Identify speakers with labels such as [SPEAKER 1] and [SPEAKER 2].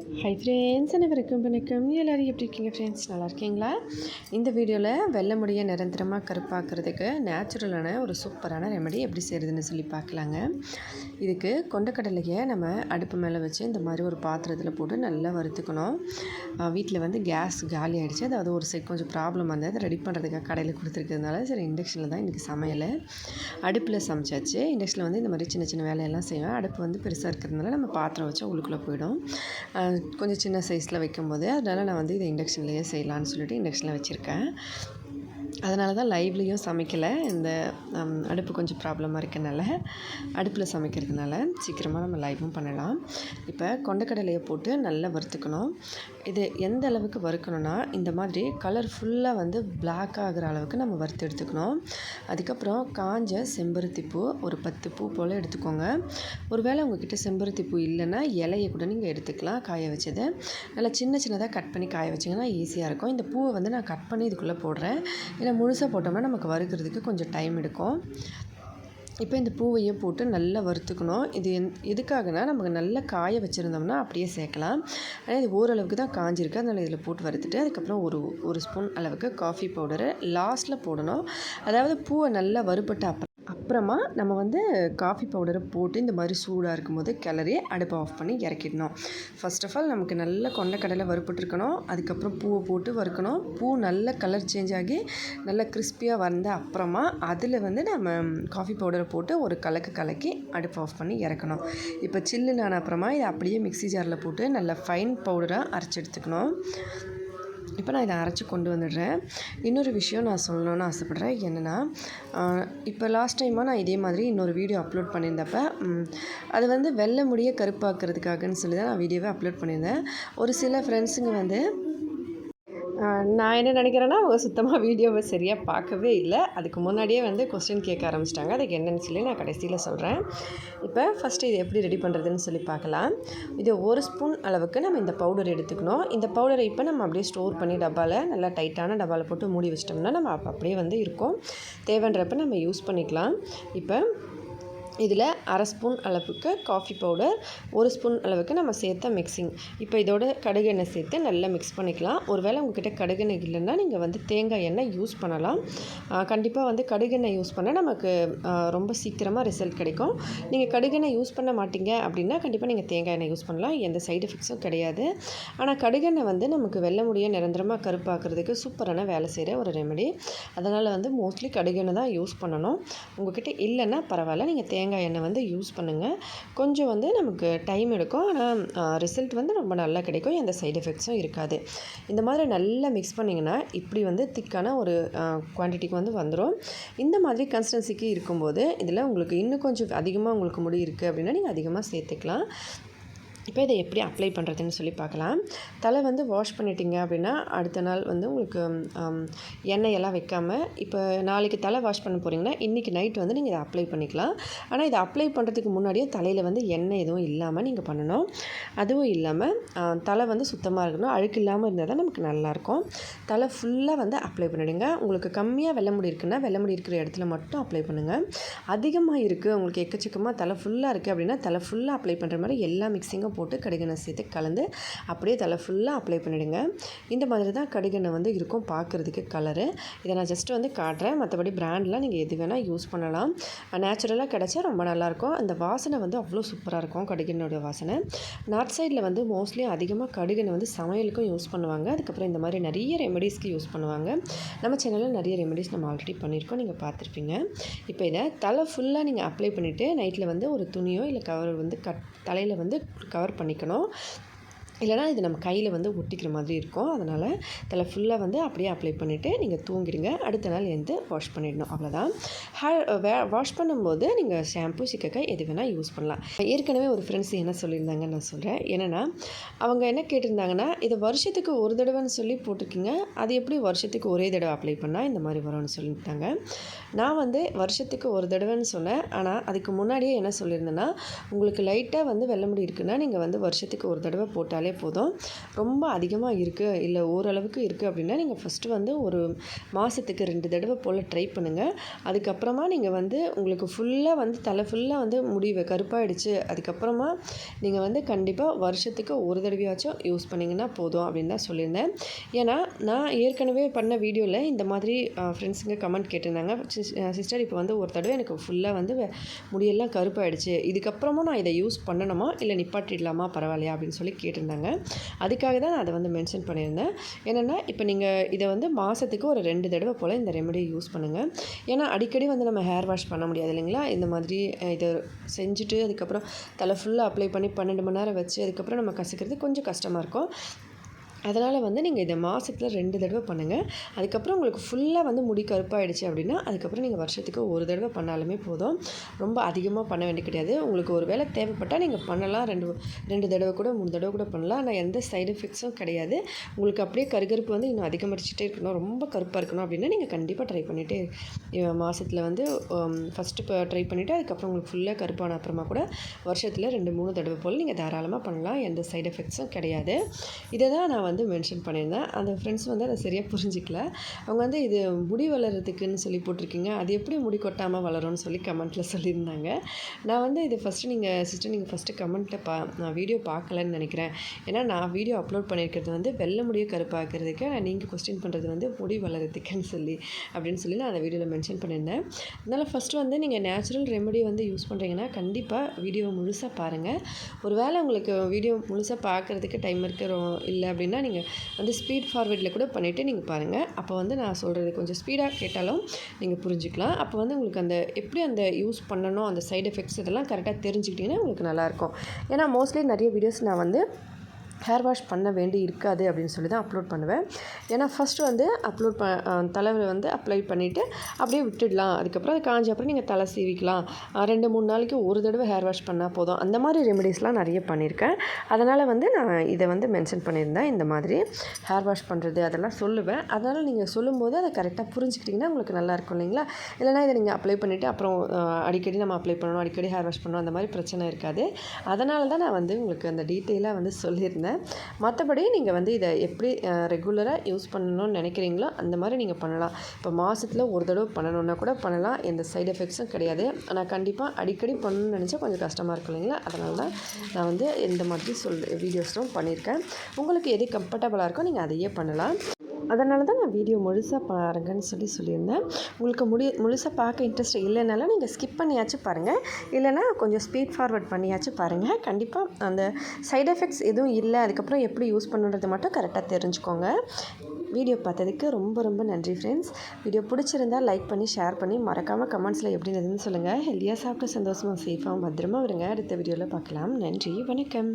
[SPEAKER 1] Hi friends அனைவருக்கும் வணக்கம் எல்லோரும் எப்படி இருக்கீங்க ஃப்ரெண்ட்ஸ் நல்லா இருக்கீங்களா? இந்த வீடியோவில் வெள்ளை முடியை நிரந்தரமாக கருப்பாக்குறதுக்கு நேச்சுரலான ஒரு சூப்பரான ரெமடி எப்படி செய்கிறதுன்னு சொல்லி பார்க்கலாங்க. இதுக்கு கொண்டக்கடலையை நம்ம அடுப்பு மேலே வச்சு இந்த மாதிரி ஒரு பாத்திரத்தில் போட்டு நல்லா வறுத்துக்கணும். வீட்டில் வந்து கேஸ் காலி ஆகிடுச்சு அதாவது ஒரு சைட் கொஞ்சம் ப்ராப்ளம் வந்து அதை ரெடி பண்ணுறதுக்காக கடையில் கொடுத்துருக்கிறதுனால சரி இண்டக்ஷனில் தான் இன்றைக்கி சமையல். அடுப்பில் சமைச்சாச்சு. இண்டக்ஷனில் வந்து இந்த மாதிரி சின்ன சின்ன வேலையெல்லாம் செய்வேன். அடுப்பு வந்து பெருசாக இருக்கிறதுனால நம்ம பாத்திரம் வச்சு உள்ளுக்குள்ளே போயிடும். கொஞ்சம் சின்ன சைஸில் வைக்கும்போது அதனால் நான் வந்து இதை இண்டக்ஷன்லேயே செய்யலான்னு சொல்லிட்டு இண்டக்ஷனில் வச்சுருக்கேன். அதனால தான் லைவ்லேயும் சமைக்கலை. இந்த அடுப்பு கொஞ்சம் ப்ராப்ளமாக இருக்கனால அடுப்பில் சமைக்கிறதுனால சீக்கிரமாக நம்ம லைவும் பண்ணலாம். இப்போ கொண்டக்கடலையை போட்டு நல்லா வறுத்துக்கணும். இது எந்த அளவுக்கு வறுக்கணும்னா இந்த மாதிரி கலர் ஃபுல்லாக வந்து பிளாக் ஆகிற அளவுக்கு நம்ம வறுத்து எடுத்துக்கணும். அதுக்கப்புறம் காஞ்ச செம்பருத்தி பூ ஒரு பத்து பூ போல் எடுத்துக்கோங்க. ஒருவேளை உங்ககிட்ட செம்பருத்தி பூ இல்லைன்னா இலையை கூட நீங்கள் எடுத்துக்கலாம் காய வச்சது. நல்லா சின்ன சின்னதாக கட் பண்ணி காய வச்சிங்கன்னா ஈஸியாக இருக்கும். இந்த பூவை வந்து நான் கட் பண்ணி இதுக்குள்ளே போடுறேன். ஏன்னா முழுசாக போட்டோம்னா நமக்கு வறுக்கிறதுக்கு கொஞ்சம் டைம் எடுக்கும். இப்போ இந்த பூவையும் போட்டு நல்லா வறுத்துக்கணும். இது எந் எதுக்காகனா நமக்கு நல்லா காய வச்சுருந்தோம்னா அப்படியே சேர்க்கலாம். ஆனால் இது ஓரளவுக்கு தான் காஞ்சிருக்கு. அதனால் இதில் போட்டு வறுத்துட்டு அதுக்கப்புறம் ஒரு ஒரு ஸ்பூன் அளவுக்கு காஃபி பவுடரு லாஸ்ட்டில் போடணும். அதாவது பூவை நல்லா வறுபட்டு அப்புறம் அப்புறமா நம்ம வந்து காஃபி பவுடரை போட்டு இந்த மாதிரி சூடாக இருக்கும்போது கிளறி அடுப்பை ஆஃப் பண்ணி இறக்கிடணும். ஃபஸ்ட் ஆஃப் ஆல் நமக்கு நல்ல கொண்டக்கடலை வறுப்பட்டுருக்கணும் அதுக்கப்புறம் பூவை போட்டு வறுக்கணும். பூ நல்ல கலர் சேஞ்ச் ஆகி நல்ல கிறிஸ்பியாக வந்த அப்புறமா அதில் வந்து நம்ம காஃபி பவுடரை போட்டு ஒரு கலக்கு கலக்கி அடுப்பு ஆஃப் பண்ணி இறக்கணும். இப்போ சில்லுனான அப்புறமா இதை அப்படியே மிக்சி ஜாரில் போட்டு நல்ல ஃபைன் பவுடராக அரைச்சி எடுத்துக்கணும். இப்போ நான் இதை அரைச்சி கொண்டு வந்துடுறேன். இன்னொரு விஷயம் நான் சொல்லணும்னு ஆசைப்பட்றேன். என்னென்னா இப்போ லாஸ்ட் டைமாக நான் இதே மாதிரி இன்னொரு வீடியோ அப்லோட் பண்ணியிருந்தப்ப அது வந்து வெள்ளை முடிய கருப்பாக்குறதுக்காகன்னு சொல்லி தான் நான் வீடியோவை அப்லோட் பண்ணியிருந்தேன். ஒரு சில ஃப்ரெண்ட்ஸுங்க வந்து நான் என்ன நினைக்கிறேன்னா அவங்க சுத்தமாக வீடியோவை சரியாக பார்க்கவே இல்லை. அதுக்கு முன்னாடியே வந்து கொஸ்டின் கேட்க ஆரம்பிச்சிட்டாங்க. அதுக்கு என்னென்னு சொல்லி நான் கடைசியில் சொல்கிறேன் இப்போ ஃபஸ்ட்டு இது எப்படி ரெடி பண்ணுறதுன்னு சொல்லி பார்க்கலாம். இது ஒரு ஸ்பூன் அளவுக்கு நம்ம இந்த பவுடர் எடுத்துக்கணும். இந்த பவுடரை இப்போ நம்ம அப்படியே ஸ்டோர் பண்ணி டப்பாவில் நல்லா டைட்டான டப்பாவில் போட்டு மூடி வச்சிட்டோம்னா நம்ம அப்படியே வந்து இருக்கும். தேவைன்றப்ப நம்ம யூஸ் பண்ணிக்கலாம். இப்போ இதில் அரை ஸ்பூன் அளவுக்கு காஃபி பவுடர் ஒரு ஸ்பூன் அளவுக்கு நம்ம சேர்த்த மிக்சிங் இப்போ இதோட கடுகு எண்ணெய் சேர்த்து நல்லா மிக்ஸ் பண்ணிக்கலாம். ஒருவேளை உங்ககிட்ட கடுகு எண்ணெய் இல்லைன்னா நீங்கள் வந்து தேங்காய் எண்ணெய் யூஸ் பண்ணலாம். கண்டிப்பாக வந்து கடுகு எண்ணெய் யூஸ் பண்ணால் நமக்கு ரொம்ப சீக்கிரமாக ரிசல்ட் கிடைக்கும். நீங்கள் கடுகு எண்ணெய் யூஸ் பண்ண மாட்டீங்க அப்படின்னா கண்டிப்பாக நீங்கள் தேங்காய் எண்ணெய் யூஸ் பண்ணலாம். எந்த சைடு எஃபெக்ட்ஸும் கிடையாது. ஆனால் கடுகெண்ணெய் வந்து நமக்கு வெள்ள முடிய நிரந்தரமாக கருப்பாக்குறதுக்கு சூப்பரான வேலை செய்கிற ஒரு ரெமெடி அதனால் வந்து மோஸ்ட்லி கடுகெண்ணெய் தான் யூஸ் பண்ணணும். உங்ககிட்ட இல்லைன்னா பரவாயில்ல. நீங்கள் தேங்காய் தேங்காய் எண்ணெய் வந்து யூஸ் பண்ணுங்கள் கொஞ்சம் வந்து நமக்கு டைம் எடுக்கும். ஆனால் ரிசல்ட் வந்து ரொம்ப நல்லா கிடைக்கும். எந்த சைடு எஃபெக்ட்ஸும் இருக்காது. இந்த மாதிரி நல்லா மிக்ஸ் பண்ணிங்கன்னா இப்படி வந்து திக்கான ஒரு குவான்டிட்டிக்கு வந்து வந்துடும் இந்த மாதிரி கன்சிஸ்டன்சிக்கு இருக்கும்போது இதில் உங்களுக்கு இன்னும் கொஞ்சம் அதிகமாக உங்களுக்கு முடி இருக்குது அப்படின்னா நீங்கள் அதிகமாக சேர்த்துக்கலாம். இப்போ இதை எப்படி அப்ளை பண்ணுறதுன்னு சொல்லி பார்க்கலாம். தலை வந்து வாஷ் பண்ணிட்டீங்க அப்படின்னா அடுத்த நாள் வந்து உங்களுக்கு எண்ணெய் எல்லாம் வைக்காமல் இப்போ நாளைக்கு தலை வாஷ் பண்ண போகிறீங்கன்னா இன்றைக்கி நைட் வந்து நீங்கள் இதை அப்ளை பண்ணிக்கலாம். ஆனால் இதை அப்ளை பண்ணுறதுக்கு முன்னாடியே தலையில் வந்து எண்ணெய் எதுவும் இல்லாமல் நீங்கள் பண்ணணும். அதுவும் இல்லாமல் தலை வந்து சுத்தமாக இருக்கணும். அழுக்கு இல்லாமல் இருந்தால் தான் நமக்கு நல்லாயிருக்கும் தலை ஃபுல்லாக வந்து அப்ளை பண்ணிவிடுங்க உங்களுக்கு கம்மியாக வெள்ளை முடி இருக்குன்னா வெள்ளை முடி இருக்கிற இடத்துல மட்டும் அப்ளை பண்ணுங்கள் அதிகமாக இருக்குது உங்களுக்கு எக்கச்சக்கமாக தலை ஃபுல்லாக இருக்குது அப்படின்னா தலை ஃபுல்லாக அப்ளை பண்ணுற மாதிரி எல்லா மிக்சிங்கும் போட்டு கடுகெண்ணெய் சேர்த்து கலந்து அப்படியே தலை ஃபுல்லாக அப்ளை பண்ணிவிடுங்க இந்த மாதிரி தான் கடுகெண்ணெய் வந்து இருக்கும் பார்க்குறதுக்கு கலரு இதை நான் ஜஸ்ட்டு வந்து காட்டுறேன். மற்றபடி பிராண்ட்லாம் நீங்கள் எது வேணால் யூஸ் பண்ணலாம். நேச்சுரலாக கிடச்சா ரொம்ப நல்லாயிருக்கும் அந்த வாசனை வந்து அவ்வளோ சூப்பராக இருக்கும் கடுகெண்ணோட வாசனை. நார்த் சைடில் வந்து மோஸ்ட்லி அதிகமாக கடுகெண்ணெய் வந்து சமையலுக்கும் யூஸ் பண்ணுவாங்க. அதுக்கப்புறம் இந்த மாதிரி நிறைய ரெமெடிஸ்க்கு யூஸ் பண்ணுவாங்க. நம்ம சேனலில் நிறைய ரெமெடிஸ் நம்ம ஆல்ரெடி பண்ணியிருக்கோம். நீங்கள் பார்த்துருப்பீங்க. இப்போ இதை தலை ஃபுல்லாக நீங்கள் அப்ளை பண்ணிவிட்டு நைட்டில் வந்து ஒரு துணியோ இல்லை கவர் வந்து கட் தலையில் வந்து கவர் பண்ணிக்கணும். இல்லைனா இது நம்ம கையில் வந்து ஒட்டிக்கிற மாதிரி இருக்கும். அதனால் தலை ஃபுல்லாக வந்து அப்படியே அப்ளை பண்ணிவிட்டு நீங்கள் தூங்கிடுங்க. அடுத்த நாள் எழுந்து வாஷ் பண்ணிடணும். அவ்வளோதான் ஹேர் வே வாஷ் பண்ணும்போது நீங்கள் ஷாம்பு சிக்கக்காய் எது வேணால் யூஸ் பண்ணலாம். ஏற்கனவே ஒரு ஃப்ரெண்ட்ஸ் என்ன சொல்லியிருந்தாங்கன்னு நான் சொல்கிறேன் என்னென்னா அவங்க என்ன கேட்டிருந்தாங்கன்னா இதை வருஷத்துக்கு ஒரு தடவைன்னு சொல்லி போட்டிருக்கீங்க. அது எப்படி வருஷத்துக்கு ஒரே தடவை அப்ளை பண்ணால் இந்த மாதிரி வரும்னு சொல்லிட்டாங்க. நான் வந்து வருஷத்துக்கு ஒரு தடவைன்னு சொன்னேன். ஆனால் அதுக்கு முன்னாடியே என்ன சொல்லியிருந்தேன்னா உங்களுக்கு லைட்டாக வந்து வெள்ள முடி இருக்குன்னா நீங்கள் வந்து வருஷத்துக்கு ஒரு தடவை போட்டாலே பண்ணாலே போதும். ரொம்ப அதிகமாக இருக்குது இல்லை ஓரளவுக்கு இருக்குது அப்படின்னா நீங்கள் ஃபஸ்ட்டு வந்து ஒரு மாதத்துக்கு ரெண்டு தடவை போல் ட்ரை பண்ணுங்கள் அதுக்கப்புறமா நீங்கள் வந்து உங்களுக்கு ஃபுல்லாக வந்து தலை ஃபுல்லாக வந்து முடிவு கருப்பாயிடுச்சு. அதுக்கப்புறமா நீங்கள் வந்து கண்டிப்பாக வருஷத்துக்கு ஒரு தடவையாச்சும் யூஸ் பண்ணிங்கன்னா போதும் அப்படின்னு தான் சொல்லியிருந்தேன். ஏன்னா நான் ஏற்கனவே பண்ண வீடியோவில் இந்த மாதிரி ஃப்ரெண்ட்ஸுங்க கமெண்ட் கேட்டிருந்தாங்க. சிஸ்டர் இப்போ வந்து ஒரு தடவை எனக்கு ஃபுல்லாக வந்து முடியெல்லாம் கருப்பாயிடுச்சு. இதுக்கப்புறமும் நான் இதை யூஸ் பண்ணணுமா இல்லை நிப்பாட்டிடலாமா பரவாயில்லையா அப்படின்னு சொல்லி கேட்டிருந்தாங்க. அதுக்காக தான் நான் அதை வந்து மென்ஷன் பண்ணியிருந்தேன். என்னென்னா இப்போ நீங்கள் இதை வந்து மாதத்துக்கு ஒரு ரெண்டு தடவை போல் இந்த ரெமெடி யூஸ் பண்ணுங்கள் ஏன்னா அடிக்கடி வந்து நம்ம ஹேர் வாஷ் பண்ண முடியாது இல்லைங்களா? இந்த மாதிரி இதை செஞ்சுட்டு அதுக்கப்புறம் தலை ஃபுல்லாக அப்ளை பண்ணி பன்னெண்டு மணி நேரம் வச்சு அதுக்கப்புறம் நம்ம கசக்கிறது கொஞ்சம் கஷ்டமாக இருக்கும். அதனால் வந்து நீங்கள் இதை மாதத்தில் ரெண்டு தடவை பண்ணுங்கள் அதுக்கப்புறம் உங்களுக்கு ஃபுல்லாக வந்து முடி கருப்பாயிடுச்சு அப்படின்னா அதுக்கப்புறம் நீங்கள் வருஷத்துக்கு ஒரு தடவை பண்ணாலுமே போதும். ரொம்ப அதிகமாக பண்ண வேண்டிய கிடையாது. உங்களுக்கு ஒரு வேளை தேவைப்பட்டால் நீங்கள் பண்ணலாம். ரெண்டு ரெண்டு தடவை கூட மூணு தடவை கூட பண்ணலாம். ஆனால் எந்த சைடு எஃபெக்ட்ஸும் கிடையாது. உங்களுக்கு அப்படியே கருகருப்பு வந்து இன்னும் அதிகமடிச்சிட்டே இருக்கணும். ரொம்ப கருப்பாக இருக்கணும் அப்படின்னா நீங்கள் கண்டிப்பாக ட்ரை பண்ணிவிட்டு மாதத்தில் வந்து ஃபஸ்ட்டு இப்போ ட்ரை பண்ணிவிட்டு அதுக்கப்புறம் உங்களுக்கு ஃபுல்லாக கருப்பான அப்புறமா கூட வருஷத்தில் ரெண்டு மூணு தடவை போல் நீங்கள் தாராளமாக பண்ணலாம். எந்த சைடு எஃபெக்ட்ஸும் கிடையாது. இதை தான் நான் வந்து மென்ஷன் பண்ணியிருந்தேன். அந்த ஃப்ரெண்ட்ஸ் வந்து அதை சரியாக புரிஞ்சிக்கல. அவங்க வந்து இது முடி வளர்கிறதுக்குன்னு சொல்லி போட்டிருக்கீங்க. அது எப்படி முடி கொட்டாமல் வளரும்னு சொல்லி கமெண்ட்டில் சொல்லியிருந்தாங்க. நான் வந்து இது ஃபஸ்ட்டு நீங்கள் சிஸ்டர் நீங்கள் ஃபஸ்ட்டு கமெண்ட்டில் பா நான் வீடியோ பார்க்கலன்னு நினைக்கிறேன். ஏன்னா நான் வீடியோ அப்லோட் பண்ணியிருக்கிறது வந்து வெள்ளை முடியை கருப்பாக்கிறதுக்கு நீங்கள் கொஸ்டின் பண்ணுறது வந்து முடி வளர்கிறதுக்குன்னு சொல்லி அப்படின்னு சொல்லி நான் அந்த வீடியோவில் மென்ஷன் பண்ணியிருந்தேன். அதனால் ஃபஸ்ட்டு வந்து நீங்கள் நேச்சுரல் ரெமெடி வந்து யூஸ் பண்ணுறீங்கன்னா கண்டிப்பாக வீடியோவை முழுசாக பாருங்கள் ஒருவேளை உங்களுக்கு வீடியோ முழுசாக பார்க்குறதுக்கு டைம் இருக்கிறோம் இல்லை அப்படின்னா நீங்கள் வந்து ஸ்பீட் ஃபார்வேர்டில் கூட பண்ணிவிட்டு நீங்கள் பாருங்கள் அப்போ வந்து நான் சொல்கிறது கொஞ்சம் ஸ்பீடாக கேட்டாலும் நீங்கள் புரிஞ்சுக்கலாம். அப்போ வந்து உங்களுக்கு அந்த எப்படி அந்த யூஸ் பண்ணணும் அந்த சைடு எஃபெக்ட்ஸ் இதெல்லாம் கரெக்டாக தெரிஞ்சுக்கிட்டிங்கன்னா உங்களுக்கு நல்லாயிருக்கும் ஏன்னா மோஸ்ட்லி நிறைய வீடியோஸ் நான் வந்து ஹேர் வாஷ் பண்ண வேண்டி இருக்காது அப்படின்னு சொல்லி தான் அப்லோட் பண்ணுவேன். ஏன்னா ஃபஸ்ட்டு வந்து அப்லோட் ப தலைவர் வந்து அப்ளை பண்ணிவிட்டு அப்படியே விட்டுடலாம். அதுக்கப்புறம் அது காஞ்ச அப்புறம் நீங்கள் தலை சீவிக்கலாம். ரெண்டு மூணு நாளைக்கு ஒரு தடவை ஹேர் வாஷ் பண்ணால் போதும். அந்த மாதிரி ரெமெடிஸ்லாம் நிறைய பண்ணியிருக்கேன். அதனால் வந்து நான் இதை வந்து மென்ஷன் பண்ணியிருந்தேன். இந்த மாதிரி ஹேர் வாஷ் பண்ணுறது அதெல்லாம் சொல்லுவேன். அதனால் நீங்கள் சொல்லும்போது அதை கரெக்டாக புரிஞ்சுக்கிட்டிங்கன்னா உங்களுக்கு நல்லாயிருக்கும் இல்லைங்களா? இல்லைனா இதை நீங்கள் அப்ளை பண்ணிவிட்டு அப்புறம் அடிக்கடி நம்ம அப்ளை பண்ணணும் அடிக்கடி ஹேர் வாஷ் பண்ணணும் அந்த மாதிரி பிரச்சனை இருக்காது. அதனால தான் நான் வந்து உங்களுக்கு அந்த டீட்டெயிலாக வந்து சொல்லியிருந்தேன். மற்றபடி நீங்கள் வந்து இதை எப்படி ரெகுலராக யூஸ் பண்ணணும்னு நினைக்கிறீங்களோ அந்த மாதிரி நீங்கள் பண்ணலாம். இப்போ மாதத்தில் ஒரு தடவை பண்ணணுன்னா கூட பண்ணலாம். எந்த சைடு எஃபெக்ட்ஸும் கிடையாது. ஆனால் கண்டிப்பாக அடிக்கடி பண்ணணும்னு நினச்சா கொஞ்சம் கஷ்டமாக இருக்கும் இல்லைங்களா? அதனால தான் நான் வந்து இந்த மாதிரி சொல் வீடியோஸும் பண்ணியிருக்கேன். உங்களுக்கு எது கம்ஃபர்டபுளாக இருக்கோ நீங்கள் அதையே பண்ணலாம். அதனால தான் நான் வீடியோ முழுசாக பாருங்கன்னு சொல்லி சொல்லியிருந்தேன். உங்களுக்கு முடி முழுசாக பார்க்க இன்ட்ரெஸ்ட் இல்லைனாலும் நீங்கள் ஸ்கிப் பண்ணியாச்சும் பாருங்கள் இல்லைனா கொஞ்சம் ஸ்பீட் ஃபார்வர்ட் பண்ணியாச்சும் பாருங்கள் கண்டிப்பாக அந்த சைட் எஃபெக்ட்ஸ் எதுவும் இல்லை. அதுக்கப்புறம் எப்படி யூஸ் பண்ணுறது மட்டும் கரெக்டாக தெரிஞ்சுக்கோங்க. வீடியோ பார்த்ததுக்கு ரொம்ப ரொம்ப நன்றி ஃப்ரெண்ட்ஸ் வீடியோ பிடிச்சிருந்தா லைக் பண்ணி ஷேர் பண்ணி மறக்காமல் கமெண்ட்ஸில் எப்படி இருந்ததுன்னு சொல்லுங்கள் ஹெல்த்தியாக சாப்பிட்டு சந்தோஷமாக சேஃபாகவும் பத்திரமா வருங்க அடுத்த வீடியோவில் பார்க்கலாம். நன்றி வணக்கம்.